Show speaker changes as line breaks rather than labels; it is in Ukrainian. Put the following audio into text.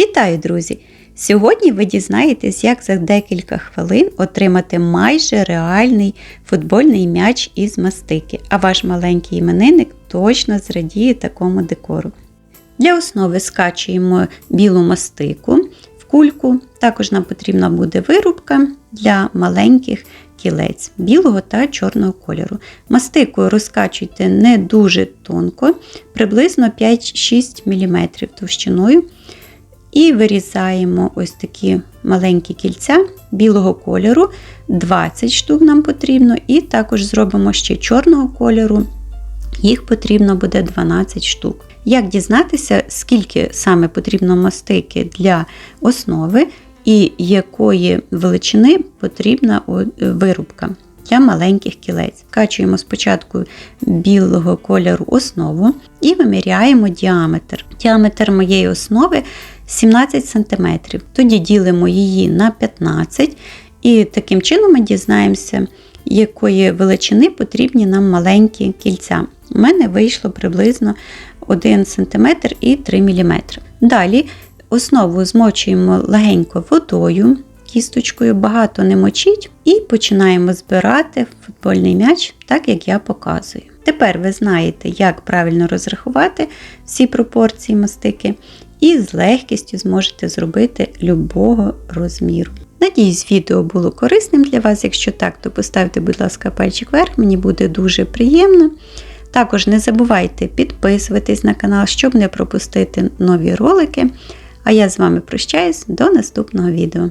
Вітаю, друзі! Сьогодні ви дізнаєтесь, як за декілька хвилин отримати майже реальний футбольний м'яч із мастики, а ваш маленький іменинник точно зрадіє такому декору. Для основи скачуємо білу мастику в кульку. Також нам потрібна буде вирубка для маленьких кілець білого та чорного кольору. Мастику розкачуйте не дуже тонко, приблизно 5-6 мм товщиною. І вирізаємо ось такі маленькі кільця білого кольору, 20 штук нам потрібно, і також зробимо ще чорного кольору, їх потрібно буде 12 штук. Як дізнатися, скільки саме потрібно мастики для основи і якої величини потрібна вирубка для маленьких кілець. Качуємо спочатку білого кольору основу і виміряємо діаметр. Діаметр моєї основи 17 см. Тоді ділимо її на 15 і таким чином ми дізнаємося, якої величини потрібні нам маленькі кільця. У мене вийшло приблизно 1 см і 3 мм. Далі основу змочуємо легенько водою, кісточкою, багато не мочіть, і починаємо збирати футбольний м'яч, так як я показую. Тепер ви знаєте, як правильно розрахувати всі пропорції мастики, і з легкістю зможете зробити любого розміру. Надіюсь, відео було корисним для вас. Якщо так, то поставте, будь ласка, пальчик вверх, мені буде дуже приємно. Також не забувайте підписуватись на канал, щоб не пропустити нові ролики. А я з вами прощаюсь до наступного відео.